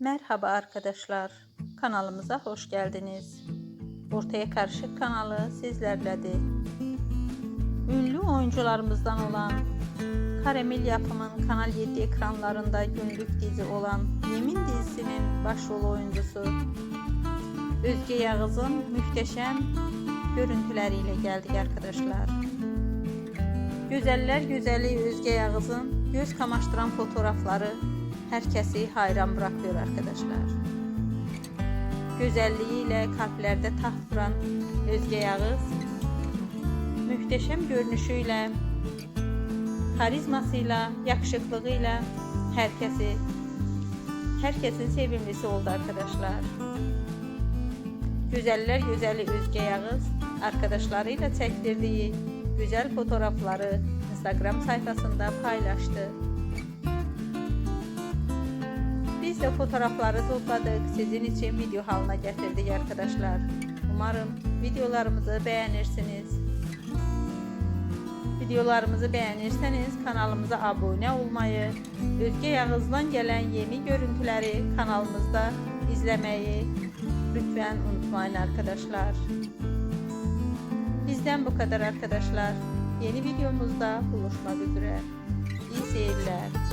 Merhaba arkadaşlar, kanalımıza hoş geldiniz. Ortaya Karışık kanalı sizlerledir. Ünlü oyuncularımızdan olan Karamel yapımın Kanal 7 ekranlarında günlük dizi olan Yemin dizisinin başrol oyuncusu Özge Yağız'ın muhteşem görüntüleriyle geldik arkadaşlar. Güzeller güzeli Özge Yağız'ın göz kamaştıran fotoğrafları herkesi hayran bırakıyor arkadaşlar. Güzelliğiyle kalplerde taht kuran Özge Yağız, muhteşem görünüşüyle, karizmasıyla, yakışıklığıyla herkesi, herkesin sevimlisi oldu arkadaşlar. Güzeller güzeli Özge Yağız arkadaşlarıyla çektirdiği güzel fotoğrafları Instagram sayfasında paylaştı. De fotoğrafları topladık. Sizin için video haline getirdik arkadaşlar. Umarım videolarımızı beğenirsiniz. Videolarımızı beğenirseniz kanalımıza abone olmayı, Özge Yağız'dan gelen yeni görüntüleri kanalımızda izlemeyi lütfen unutmayın arkadaşlar. Bizden bu kadar arkadaşlar. Yeni videomuzda buluşmak üzere. İyi seyirler.